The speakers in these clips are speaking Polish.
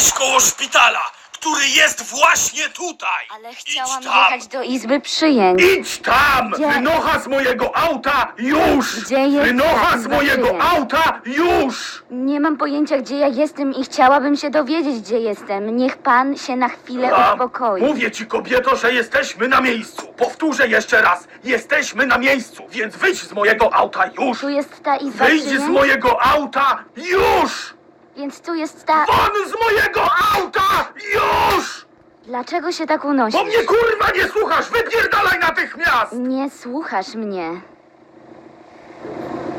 Jesteś koło szpitala, który jest właśnie tutaj. Ale Idź chciałam tam. jechać do izby przyjęć. Idź tam! Gdzie? Wynocha z mojego auta już! Gdzie jest Wynocha z mojego auta już! Nie mam pojęcia, gdzie ja jestem i chciałabym się dowiedzieć, gdzie jestem. Niech pan się na chwilę A, uspokoi. Mówię ci, kobieto, że jesteśmy na miejscu. Powtórzę jeszcze raz. Jesteśmy na miejscu, więc wyjdź z mojego auta już! Tu jest ta izba Wyjdź z przyjęć, mojego auta już! Więc tu jest ta... Won z mojego auta już! Dlaczego się tak unosisz? Bo mnie kurwa nie słuchasz! Wypierdalaj natychmiast! Nie słuchasz mnie.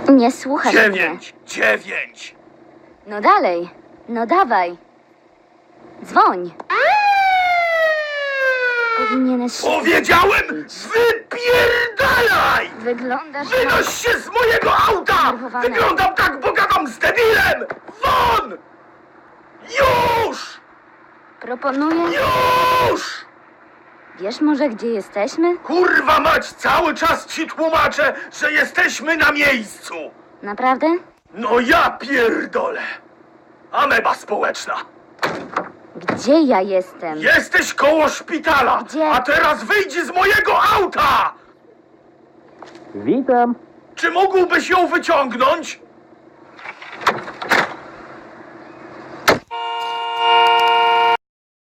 Nie słuchasz mnie. Dziewięć, dziewięć. No dalej. No dawaj. Dzwoń. Powinieneś. Powiedziałem, wypierdalaj! Wyglądasz na... Wynoś się z mojego auta! Zdenerwowana. Wyglądam tak, bo Już! Proponuję... Już! Wiesz może, gdzie jesteśmy? Kurwa mać, cały czas ci tłumaczę, że jesteśmy na miejscu! Naprawdę? No ja pierdolę! Ameba społeczna! Gdzie ja jestem? Jesteś koło szpitala! Gdzie? A teraz wyjdź z mojego auta! Witam. Czy mógłbyś ją wyciągnąć?